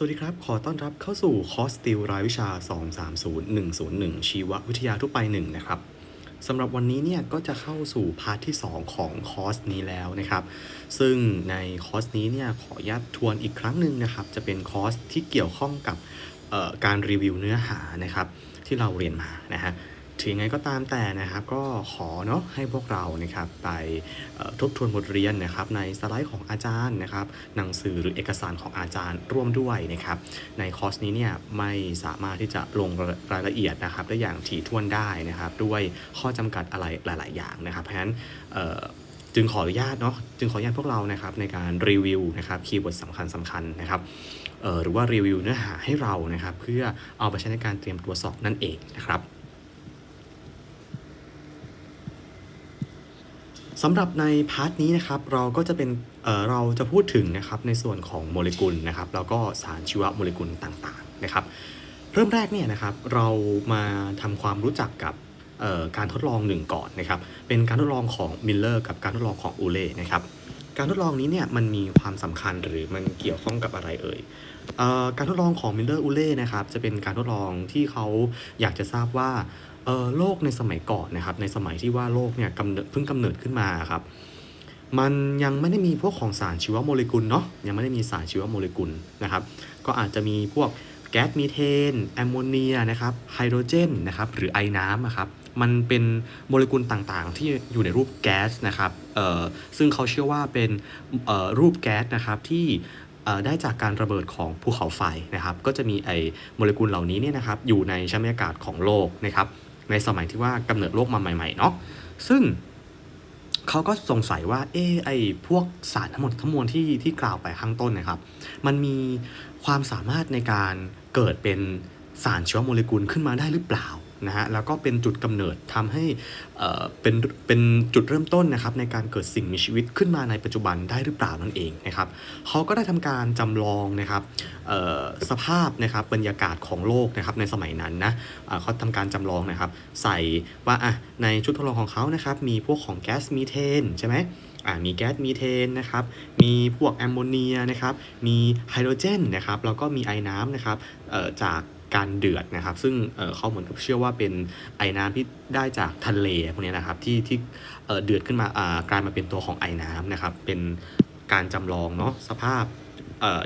สวัสดีครับ ขอต้อนรับเข้าสู่คอร์สติลรายวิชา 230101 ชีววิทยาทั่วไป 1 นะครับสำหรับวันนี้เนี่ยก็จะเข้าสู่พาร์ทที่ 2 ของคอร์สนี้แล้วนะครับ ซึ่งในคอร์สนี้เนี่ยขออนุญาตทวนอีกครั้งหนึ่งนะครับ จะเป็นคอร์สที่เกี่ยวข้องกับการรีวิวเนื้อหานะครับ ที่เราเรียนมานะฮะ ถึงไงก็ตามแต่นะครับ ก็ขอเนาะให้พวกเรานะครับไปทบทวนบทเรียนนะครับ ในสไลด์ของอาจารย์นะครับ หนังสือหรือเอกสารของอาจารย์ร่วมด้วยนะครับ ในคอร์สนี้เนี่ยไม่สามารถที่จะลงรายละเอียดนะครับ ได้อย่างถี่ถ้วนได้นะครับ ด้วยข้อจำกัดอะไรหลาย ๆ อย่างนะครับเพราะฉะนั้นจึงขออนุญาตเนาะจึงขออนุญาตพวกเรานะครับในการรีวิวนะครับคีย์เวิร์ดสำคัญสำคัญนะครับหรือว่ารีวิวเนื้อหาให้เรานะครับ เพื่อเอาไปใช้ในการเตรียมตัวสอบนั่นเองนะครับ สำหรับในพาร์ทนี้นะครับเราก็จะเป็นเเราจะพูดถึงนะครับในส่วนของโมเลกุลนะครับแล้วก็สารชีวโมเลกุลต่างๆนะครับ เริ่มแรกเนี่ยนะครับเรามาทำความรู้จักกับการทดลองหนึ่งก่อนนะครับเป็นการทดลองของมิลเลอร์กับการทดลองของอูเล่นะครับการทดลองนี้เนี่ยมันมีความสำคัญหรือมันเกี่ยวข้องกับอะไรเอ่ยการทดลองของมิลเลอร์อูเล่นะครับจะเป็นการทดลองที่เขาอยากจะทราบว่า โลกในสมัยก่อนนะครับ ในสมัยที่ว่าโลกเนี่ยกำเนิดเพิ่งกำเนิดขึ้นมาครับ มันยังไม่ได้มีพวกของสารชีวโมเลกุลเนาะยังไม่ได้มีสารชีวโมเลกุลนะครับ ก็อาจจะมีพวกแก๊สมีเทนแอมโมเนียนะครับไฮโดรเจนนะครับหรือไอน้ำนะครับมันเป็นโมเลกุลต่างๆ ที่อยู่ในรูปแก๊สนะครับซึ่งเขาเชื่อว่าเป็นรูปแก๊สนะครับที่ได้จากการระเบิดของภูเขาไฟนะครับ ก็จะมีไอโมเลกุลเหล่านี้เนี่ยนะครับอยู่ในชั้นบรรยากาศของโลกนะครับ ในสมัยที่ว่ากำเนิดโลกมาใหม่ๆเนาะซึ่งเขาก็สงสัยว่า เออไอพวกสารทั้งหมดทั้งมวลที่ที่กล่าวไปข้างต้นนะครับ มันมีความสามารถในการเกิดเป็นสารชีวโมเลกุลขึ้นมาได้หรือเปล่า นะฮะแล้วก็เป็นจุดกำเนิดทำให้เอ่อเป็นเป็นจุดเริ่มต้นนะครับในการเกิดสิ่งมีชีวิตขึ้นมาในปัจจุบันได้หรือเปล่านั่นเองนะครับเขาก็ได้ทำการจำลองนะครับเอ่อสภาพนะครับบรรยากาศของโลกนะครับในสมัยนั้นนะเขาทำการจำลองนะครับใส่ว่าอะในชุดทดลองของเขานะครับมีพวกของแก๊สมีเทนใช่ไหมอ่ามีแก๊สมีเทนนะครับ มีพวกแอมโมเนียนะครับ มีไฮโดรเจนนะครับ แล้วก็มีไอ้น้ำนะครับจาก การเดือดนะครับ ซึ่งเเขาเหมือนกับเชื่อว่าเป็นไอ้น้ำที่ได้จากทะเลพวกนี้นะครับที่ที่เเดือดขึ้นมากลายมาเป็นตัวของไอ้น้ำนะครับ เป็นการจำลองเนาะสภาพ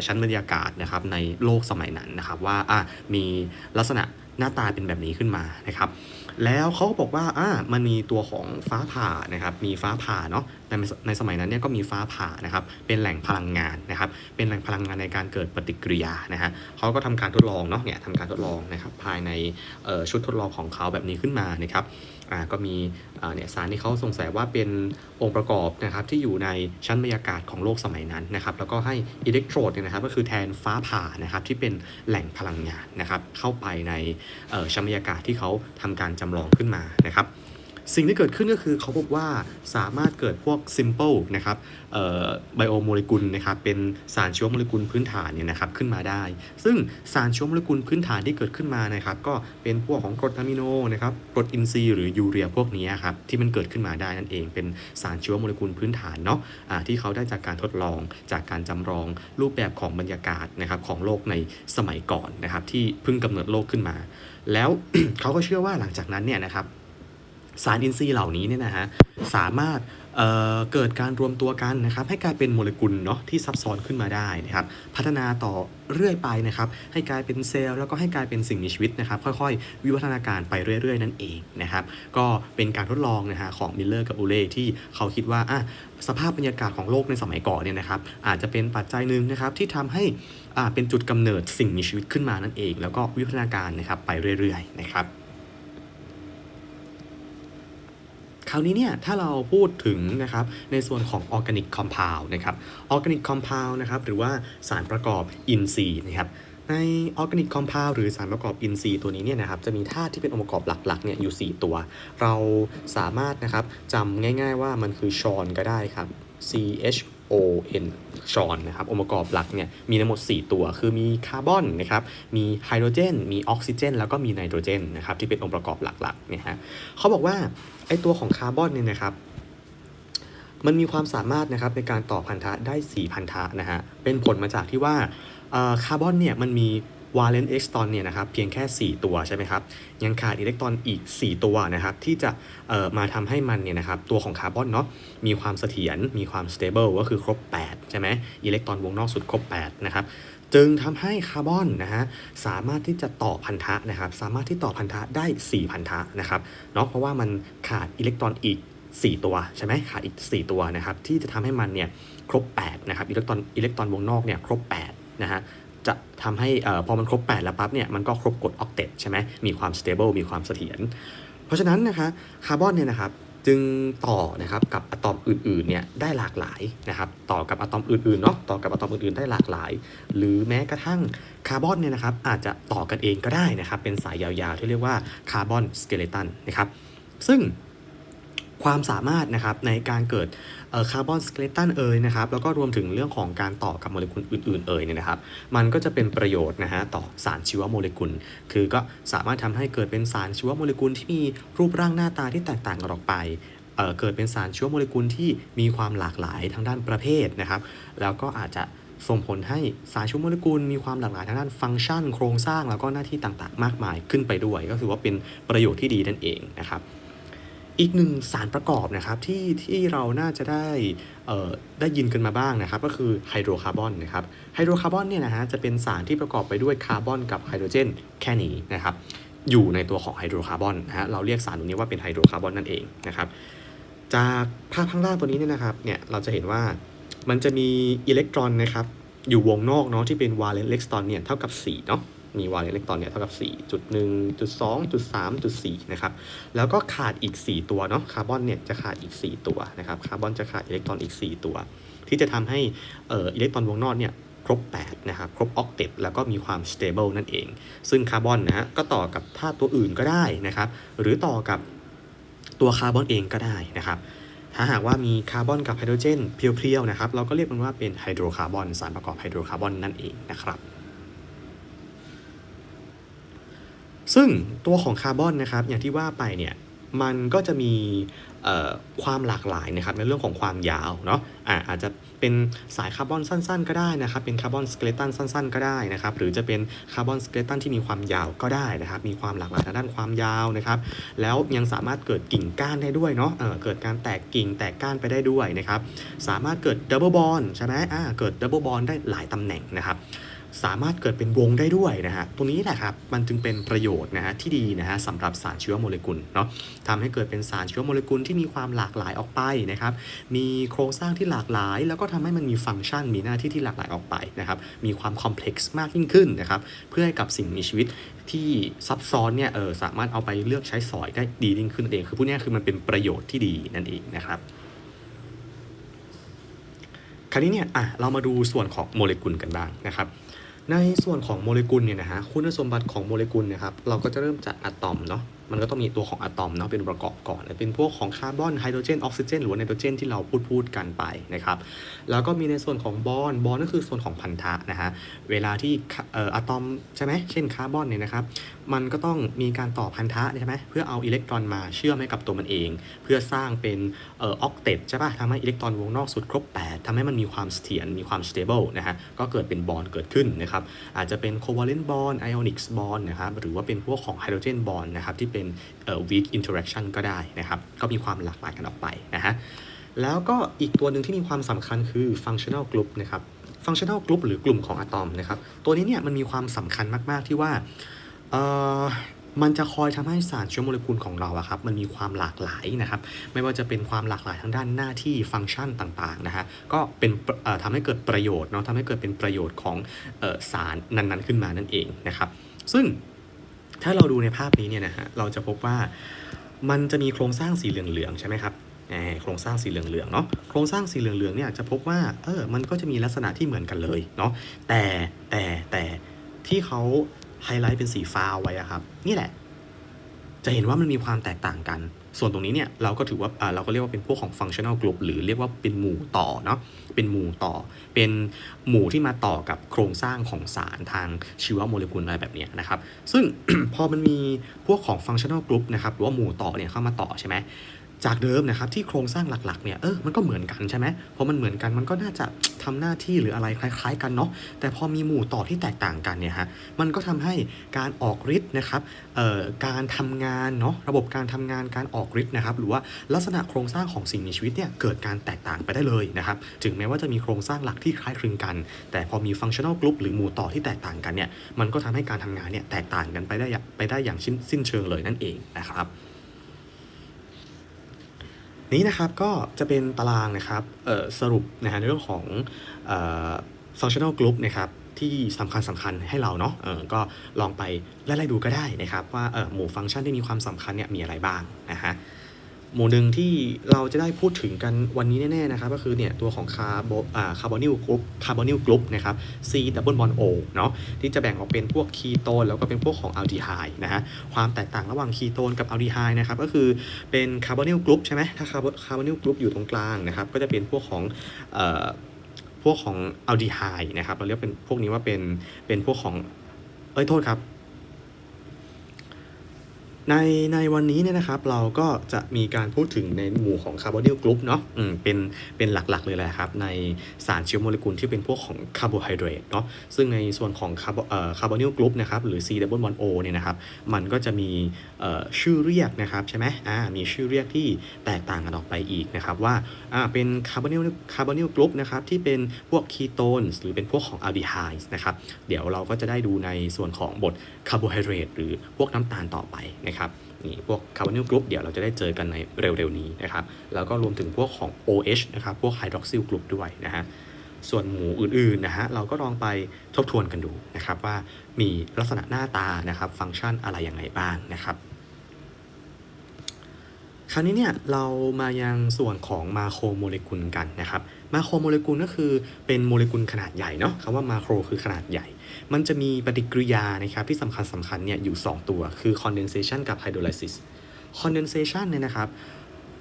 ชั้นบรรยากาศนะครับในโลกสมัยนั้นนะครับว่าอะมีลักษณะหน้าตาเป็นแบบนี้ขึ้นมานะครับ แล้วเขาก็บอกว่าอะมันมีตัวของฟ้าผ่านะครับ มีฟ้าผ่าเนาะ ในในสมัยนั้นเนี่ยก็มีฟ้าผ่านะครับเป็นแหล่งพลังงานนะครับเป็นแหล่งพลังงานในการเกิดปฏิกิริยานะฮะเขาก็ทำการทดลองเนาะเนี่ยทำการทดลองนะครับภายในชุดทดลองของเขาแบบนี้ขึ้นมานะครับก็มีเนี่ยสารที่เขาสงสัยว่าเป็นองค์ประกอบนะครับที่อยู่ในชั้นบรรยากาศของโลกสมัยนั้นนะครับแล้วก็ให้อิเล็กโทรดเนี่ยนะครับก็คือแทนฟ้าผ่านะครับที่เป็นแหล่งพลังงานนะครับเข้าไปในชั้นบรรยากาศที่เขาทำการจำลองขึ้นมานะครับ สิ่งที่เกิดขึ้นก็คือเขาพบว่าสามารถเกิดพวก simple นะครับไบโอโมเลกุลนะครับเป็นสารชีวโมเลกุลพื้นฐานเนี่ยนะครับขึ้นมาได้ ซึ่งสารชีวโมเลกุลพื้นฐานที่เกิดขึ้นมานะครับก็เป็นพวกของกรดอะมิโนนะครับกรดอินทรีย์หรือยูเรียพวกนี้ครับที่มันเกิดขึ้นมาได้นั่นเองเป็นสารชีวโมเลกุลพื้นฐานเนาะะที่เขาได้จากการทดลองจากการจำลองรูปแบบของบรรยากาศนะครับของโลกในสมัยก่อนนะครับที่เพิ่งกำเนิดโลกขึ้นมา แล้วเขาก็เชื่อว่าหลังจากนั้นเนี่ยนะครับ สารอินทรีย์เหล่านี้เนี่ยนะฮะสามารถเเกิดการรวมตัวกันนะครับให้กลายเป็นโมเลกุลเนาะที่ซับซ้อนขึ้นมาได้นะครับพัฒนาต่อเรื่อยไปนะครับให้กลายเป็นเซลล์แล้วก็ให้กลายเป็นสิ่งมีชีวิตนะครับค่อยๆ วิวัฒนาการไปเรื่อย ๆ นั่นเองนะครับก็เป็นการทดลองนะฮะของมิลเลอร์กับอูเล่ที่เขาคิดว่าอะสภาพบรรยากาศของโลกในสมัยก่อนเนี่ยนะครับอาจจะเป็นปัจจัยหนึ่งนะครับที่ทำให้อ่าเป็นจุดกำเนิดสิ่งมีชีวิตขึ้นมานั่นเอง แล้วก็วิวัฒนาการนะครับไปเรื่อยๆนะครับ คราวนี้เนี่ยถ้าเราพูดถึงนะครับในส่วนของออร์แกนิกคอมเพลนะครับออร์แกนิกคอมเพลนะครับหรือว่าสารประกอบอินทรีย์นะครับในออร์แกนิกคอมเพลหรือสารประกอบอินทรีย์ตัวนี้เนี่ยนะครับจะมีธาตุที่เป็นองค์ประกอบหลักๆเนี่ยอยู่ 4 ตัว เราสามารถนะครับจำง่าย ๆ ว่ามันคือชอนก็ได้ครับ C H O N ชอนนะครับองค์ประกอบหลักเนี่ยมีทั้งหมด 4 ตัว คือมีคาร์บอนนะครับมีไฮโดรเจน มีออกซิเจน แล้วก็มีไนโตรเจนนะครับที่เป็นองค์ประกอบหลักๆเนี่ยฮะเขาบอกว่าไอตัวของคาร์บอนเนี่ยนะครับมันมีความสามารถนะครับในการต่อพันธะได้ 4 พันธะนะฮะเป็นผลมาจากที่ว่าคาร์บอนเนี่ยมันมี วาเลนต์อิเล็กตรอนเนี่ยนะครับเพียงแค่ 4 ตัวใช่ไหมครับยังขาดอิเล็กตรอนอีก 4 ตัวนะครับที่จะมาทำให้มันเนี่ยนะครับตัวของคาร์บอนเนาะมีความเสถียรมีความสเตเบิลก็คือครบ 8 ใช่ไหมอิเล็กตรอนวงนอกสุดครบ 8 นะครับจึงทำให้คาร์บอนนะฮะสามารถที่จะต่อพันธะนะครับสามารถที่ต่อพันธะได้ 4 พันธะนะครับเนาะเพราะว่ามันขาดอิเล็กตรอนอีก 4 ตัวใช่ไหมขาดอีก 4 ตัวนะครับที่จะทำให้มันเนี่ยครบ8นะครับอิเล็กตรอนอิเล็กตรอนวงนอกเนี่ยครบ8นะฮะ จะทำให้พอมันครบ 8 แล้วปั๊บเนี่ยมันก็ครบกฎออกเตตใช่ไหมมีความ stable มีความเสถียรเพราะฉะนั้นนะคะคาร์บอนเนี่ยนะครับจึงต่อนะครับกับอะตอมอื่นๆเนี่ยได้หลากหลายนะครับต่อกับอะตอมอื่นๆเนาะต่อกับอะตอมอื่นๆได้หลากหลาย หรือแม้กระทั่งคาร์บอนเนี่ยนะครับอาจจะต่อกันเองก็ได้นะครับเป็นสายยาวๆที่เรียกว่าคาร์บอนสเกเลตันนะครับซึ่ง ความสามารถนะครับในการเกิดคาร์บอนสเกเลตันเอ่ยนะครับแล้วก็รวมถึงเรื่องของการต่อกับโมเลกุลอื่นๆเอ่ยเนี่ยนะครับ มันก็จะเป็นประโยชน์นะฮะต่อสารชีวโมเลกุล คือก็สามารถทำให้เกิดเป็นสารชีวโมเลกุลที่มีรูปร่างหน้าตาที่แตกต่างกันออกไปเเกิดเป็นสารชีวโมเลกุลที่มีความหลากหลายทางด้านประเภทนะครับ แล้วก็อาจจะส่งผลให้สารชีวโมเลกุลมีความหลากหลายทางด้านฟังก์ชัน โครงสร้างแล้วก็หน้าที่ต่างๆ มากมายขึ้นไปด้วย ก็คือว่าเป็นประโยชน์ที่ดีนั่นเองนะครับ อีกหนึ่งสารประกอบนะครับที่ที่เราน่าจะได้ได้ยินกันมาบ้างนะครับ ก็คือไฮโดรคาร์บอนนะครับไฮโดรคาร์บอนเนี่ยนะฮะจะเป็นสารที่ประกอบไปด้วยคาร์บอนกับไฮโดรเจนแค่นี้นะครับอยู่ในตัวของไฮโดรคาร์บอนนะฮะเราเรียกสารตัวนี้ว่าเป็นไฮโดรคาร์บอนนั่นเองนะครับจากภาพข้างล่างตัวนี้เนี่ยนะครับเนี่ยเราจะเห็นว่ามันจะมีอิเล็กตรอนนะครับอยู่วงนอกเนาะที่เป็นวาเลนต์อิเล็กตรอนเนี่ยเท่ากับ4เนาะ มีวาเลนต์อิเล็กตรอนเนี่ยเท่ากับ 4.1.2.3.4 นะครับ แล้วก็ขาดอีก 4 ตัวเนาะ คาร์บอนเนี่ยจะขาดอีก 4 ตัวนะครับ คาร์บอนจะขาดอิเล็กตรอนอีก 4 ตัว ที่จะทำให้เอ่ออิเล็กตรอนวงนอกเนี่ยครบ 8 นะครับ ครบออกเตตแล้วก็มีความ stable นั่นเอง ซึ่งคาร์บอนนะฮะก็ต่อกับธาตุตัวอื่นก็ได้นะครับ หรือต่อกับตัวคาร์บอนเองก็ได้นะครับถ้าหากว่ามีคาร์บอนกับไฮโดรเจนเพียวๆนะครับ เราก็เรียกมันว่าเป็นไฮโดรคาร์บอนสารประกอบไฮโดรคาร์บอนนั่นเองนะครับ ซึ่งตัวของคาร์บอนนะครับอย่างที่ว่าไปเนี่ยมันก็จะมีความหลากหลายนะครับในเรื่องของความยาวเนาะอาอาจจะเป็นสายคาร์บอนสั้น ๆ ก็ได้นะครับเป็นคาร์บอนสเกเลตันสั้น ๆ ก็ได้นะครับหรือจะเป็นคาร์บอนสเกเลตันที่มีความยาวก็ได้นะครับมีความหลากหลายทางด้านความยาวนะครับแล้วยังสามารถเกิดกิ่งก้านได้ด้วยเนาะเเกิดการแตกกิ่งแตกก้านไปได้ด้วยนะครับสามารถเกิดดับเบิลบอลใช่ไหมอ่าเกิดดับเบิลบอลได้หลายตำแหน่งนะครับ สามารถเกิดเป็นวงได้ด้วยนะฮะ ตรงนี้แหละครับ มันจึงเป็นประโยชน์นะฮะที่ดีนะฮะสำหรับสารชีวโมเลกุลเนาะทำให้เกิดเป็นสารชีวโมเลกุลที่มีความหลากหลายออกไปนะครับ มีโครงสร้างที่หลากหลาย แล้วก็ทำให้มันมีฟังก์ชัน มีหน้าที่ที่หลากหลายออกไปนะครับ มีความคอมเพล็กซ์มากยิ่งขึ้นนะครับ เพื่อให้กับสิ่งมีชีวิตที่ซับซ้อนเนี่ยเออสามารถเอาไปเลือกใช้สอยได้ดียิ่งขึ้นเอง คือพูดง่ายคือมันเป็นประโยชน์ที่ดีนั่นเองนะครับคราวนี้เนี่ยอะเรามาดูส่วนของโมเลกุลกันบ้างนะครับ ในส่วนของโมเลกุลเนี่ยนะฮะคุณสมบัติของโมเลกุลเนะครับเราก็จะเริ่มจากอะตอมเนาะ มันก็ต้องมีตัวของอะตอมเนาะเป็นประกอบก่อน เป็นพวกของคาร์บอนไฮโดรเจนออกซิเจนหรือว่าไนโตรเจนที่เราพูดพูดกันไปนะครับ แล้วก็มีในส่วนของบอนบอนก็คือส่วนของพันธะนะฮะ เวลาที่อะตอมใช่ไหมเช่นคาร์บอนเนี่ยนะครับ มันก็ต้องมีการต่อพันธะใช่ไหมเพื่อเอาอิเล็กตรอนมาเชื่อมให้กับตัวมันเอง เพื่อสร้างเป็นออกเตตใช่ป่ะทำให้อิเล็กตรอนวงนอกสุดครบ 8ทำให้มันมีความเสถียรมีความ stable นะฮะ ก็เกิดเป็นบอนเกิดขึ้นนะครับ อาจจะเป็น covalent bond ionic bond นะครับ หรือว่าเป็นพวกของ hydrogen bond นะครับที่เป็นเอ่อ weak interaction ก็ได้นะครับ ก็มีความหลากหลายกันออกไปนะฮะ แล้วก็อีกตัวหนึ่งที่มีความสำคัญคือ functional group นะครับ functional group หรือกลุ่มของอะตอมนะครับ ตัวนี้เนี่ยมันมีความสำคัญมาก ๆ ที่ว่ามันจะคอยทำให้สารชีวโมเลกุลของเราอะครับมันมีความหลากหลายนะครับ ไม่ว่าจะเป็นความหลากหลายทางด้านหน้าที่ฟังก์ชันต่างๆนะฮะก็เป็นเอ่อทำให้เกิดประโยชน์เนาะทำให้เกิดเป็นประโยชน์ของออสารนั้นๆขึ้นมานั่นเองนะครับ ซึ่ง ถ้าเราดูในภาพนี้เนี่ยนะฮะเราจะพบว่ามันจะมีโครงสร้างสีเหลืองๆใช่ไหมครับโครงสร้างสีเหลืองๆเนาะโครงสร้างสีเหลืองๆเนี่ยจะพบว่าเออมันก็จะมีลักษณะที่เหมือนกันเลยเนาะแต่แต่แต่ที่เขาไฮไลท์เป็นสีฟ้าเอาไว้อะครับ นี่แหละ จะเห็นว่ามันมีความแตกต่างกัน ส่วนตรงนี้เนี่ยเราก็ถือว่าเราก็เรียกว่าเป็นพวกของ functional group หรือเรียกว่าเป็นหมู่ต่อเนาะเป็นหมู่ต่อ เป็นหมู่ที่มาต่อกับโครงสร้างของสารทางชีวโมเลกุลอะไรแบบนี้นะครับ ซึ่งพอมันมีพวกของ functional group นะครับหรือว่าหมู่ต่อเนี่ยเข้ามาต่อใช่ไหม จากเดิมนะครับที่โครงสร้างหลักๆเนี่ยเออมันก็เหมือนกันใช่ไหมเพอมันเหมือนกันมันก็น่าจะทำหน้าที่หรืออะไรคล้าย ๆ กันเนาะแต่พอมีหมู่ต่อที่แตกต่างกันเนี่ยฮะมันก็ทำให้การออกฤทธิ์นะครับเอ่อการทำงานเนาะระบบการทำงานการออกฤทธิ์นะครับหรือว่าลักษณะโครงสร้างของสิ่งมีชีวิตเนี่ยเกิดการแตกต่างไปได้เลยนะครับถึงแม้ว่าจะมีโครงสร้างหลักที่คล้ายคลึงกัน แต่พอมีฟังชั่น a ลกลุ่มหรือหมู่ต่อที่แตกต่างกันเนี่ยมันก็ทำให้การทำงานเนี่ยแตกต่างกันไปได้ไปได้อย่างสิ้นสิ้นเชิงเลยนั่นเองนะครับ นี้นะครับก็จะเป็นตารางนะครับสรุปนะฮะในเรื่องของเอ่อ functional group นะครับที่สำคัญสำคัญให้เราเนาะเออก็ลองไปไล่ๆดูก็ได้นะครับ ว่าเออหมู่ฟังก์ชันที่มีความสำคัญเนี่ยมีอะไรบ้างนะฮะ หมู่หนึ่งที่เราจะได้พูดถึงกันวันนี้แน่ๆนะครับ ก็คือเนี่ยตัวของคาร์บอ่าคาร์บอนิลกรุ๊ปคาร์บอนิลกรุ๊ปนะครับ C double bond O เนาะที่จะแบ่งออกเป็นพวกคีโตนแล้วก็เป็นพวกของอัลดีไฮด์นะฮะความแตกต่างระหว่างคีโตนกับอัลดีไฮด์นะครับก็คือเป็นคาร์บอนิลกรุ๊ปใช่ไหมถ้าคาร์บคาร์บอนิลกรุ๊ปอยู่ตรงกลางนะครับก็จะเป็นพวกของเอ่อพวกของอัลดีไฮด์นะครับเราเรียกเป็นพวกนี้ว่าเป็นเป็นพวกของเอ้ยโทษครับ ในในวันนี้เนี่ยนะครับเราก็จะมีการพูดถึงในหมู่ของคาร์บอนิลกรุ๊ปเนาะอืมเป็นเป็นหลักๆเลยแหละครับ ในสารเชื้อโมเลกุลที่เป็นพวกของคาร์โบไฮเดรตเนาะซึ่งในส่วนของคาร์บเอ่อคาร์บอนิลกรุ๊ปนะครับหรือ C double bond O เนี่ยนะครับมันก็จะมีเอ่อชื่อเรียกนะครับใช่ไหมอ่ามีชื่อเรียกที่แตกต่างกันออกไปอีกนะครับว่าอ่าเป็นคาร์บอนิลคาร์บอนิลกรุ๊ปนะครับที่เป็นพวกคีโตนหรือเป็นพวกของอัลดีไฮด์นะครับเดี๋ยวเราก็จะได้ดูในส่วนของบทคาร์โบไฮเดรตหรือพวกน้ำตาลต่อไปนะครับนี่พวกคาร์บอนิลกรุ๊ปเดี๋ยวเราจะได้เจอกันในเร็วๆนี้นะครับแล้วก็รวมถึงพวกของ OH นะครับพวกไฮดรอกซิลกรุ๊ปด้วยนะฮะส่วนหมู่อื่นๆนะฮะเราก็ลองไปทบทวนกันดูนะครับว่ามีลักษณะหน้าตานะครับฟังก์ชันอะไรยังไงบ้างนะครับคราวนี้เนี่ยเรามายังส่วนของมาโครโมเลกุลกันนะครับ มาโครโมเลกุลก็คือเป็นโมเลกุลขนาดใหญ่เนาะคำว่ามาโครคือขนาดใหญ่ มันจะมีปฏิกิริยานะครับที่สำคัญสำคัญเนี่ยอยู่ 2 ตัวคือ condensation กับ hydrolysis condensation เนี่ยนะครับ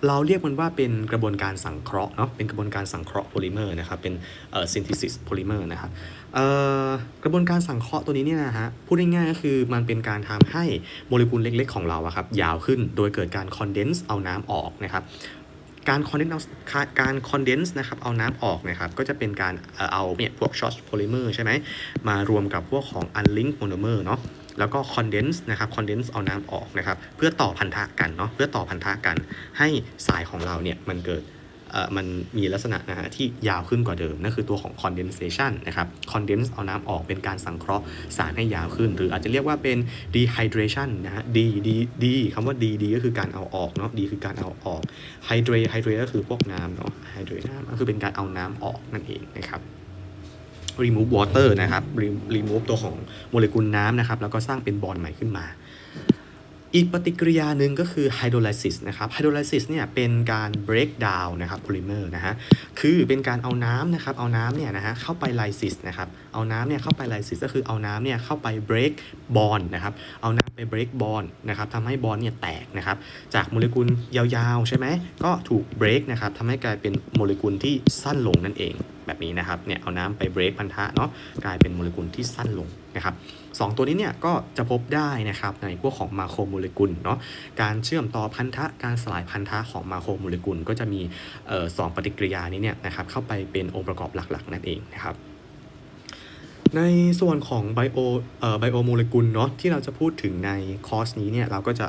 เราเรียกมันว่าเป็นกระบวนการสังเคราะห์เนาะเป็นกระบวนการสังเคราะห์โพลิเมอร์นะครับเป็นเอ่อ synthesis polymer นะครับเอ่อกระบวนการสังเคราะห์ตัวนี้เนี่ยนะฮะพูดง่ายๆก็คือมันเป็นการทำให้โมเลกุลเล็กๆ ของเราอะครับยาวขึ้นโดยเกิดการ condense เอาน้ำออกนะครับ การคอนเดนซ์เอาการคอนเดนซ์นะครับเอาน้ำออกนะครับก็จะเป็นการเอาเนี่ยพวกช็อตโพลิเมอร์ใช่ไหมมารวมกับพวกของอันลิงก์โมโนเมอร์เนาะแล้วก็คอนเดนซ์นะครับคอนเดนซ์เอาน้ำออกนะครับเพื่อต่อพันธะกันเนาะเพื่อต่อพันธะกันให้สายของเราเนี่ยมันเกิด มันมีลักษณะนะฮะที่ยาวขึ้นกว่าเดิม นั่นคือตัวของ condensation นะครับ condense เอาน้ำออกเป็นการสังเคราะห์สารให้ยาวขึ้น หรืออาจจะเรียกว่าเป็น dehydration นะฮะ d d d คำว่า d d ก็คือการเอาออกเนาะ d คือการเอาออก hydrate hydrate ก็คือพวกน้ำเนาะ hydrate น้ำก็คือเป็นการเอาน้ำออกนั่นเองนะครับ remove water นะครับ Rem- remove ตัวของโมเลกุลน้ำนะครับ แล้วก็สร้างเป็นบอลใหม่ขึ้นมา อีกปฏิกิริยาหนึ่งก็คือไฮโดรไลซิสนะครับไฮโดรไลซิสเนี่ยเป็นการ break down นะครับโพลิเมอร์นะฮะคือเป็นการเอาน้ำนะครับเอาน้ำเนี่ยนะฮะเข้าไปไลซิสนะครับเอาน้ำเนี่ยเข้าไปไลซิสก็คือเอาน้ำเนี่ยเข้าไป break bond นะครับเอา ไป break bond นะครับทำให้บอลเนี่ยแตกนะครับ จากโมเลกุลยาวๆใช่ไหมก็ถูก break นะครับทำให้กลายเป็นโมเลกุลที่สั้นลงนั่นเอง แบบนี้นะครับเนี่ยเอาน้ำไป break พันธะเนาะกลายเป็นโมเลกุลที่สั้นลงนะครับสองตัวนี้เนี่ยก็จะพบได้นะครับในพวกของมาโครโมเลกุลเนาะการเชื่อมต่อพันธะการสลายพันธะของมาโครโมเลกุล ก็จะมีสองปฏิกิริยานี้เนี่ยนะครับเข้าไปเป็นองค์ประกอบหลักๆนั่นเองนะครับ ในส่วนของไบโอเอ่อไบโอโมเลกุลเนาะที่เราจะพูดถึงในคอร์สนี้เนี่ยเราก็จะ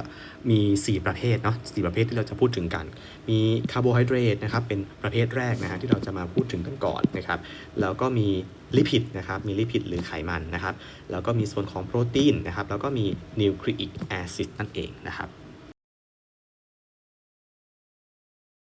มี 4 ประเภทเนาะสประเภทที่เราจะพูดถึงกัน มีคาร์โบไฮเดรตนะครับเป็นประเภทแรกนะฮะที่เราจะมาพูดถึงกันก่อนนะครับแล้วก็มีลิพิดนะครับมีลิพิดหรือไขมันนะครับแล้วก็มีส่วนของโปรตีนนะครับแล้วก็มีนิวคลีอิกแอซิดนั่นเองนะครับ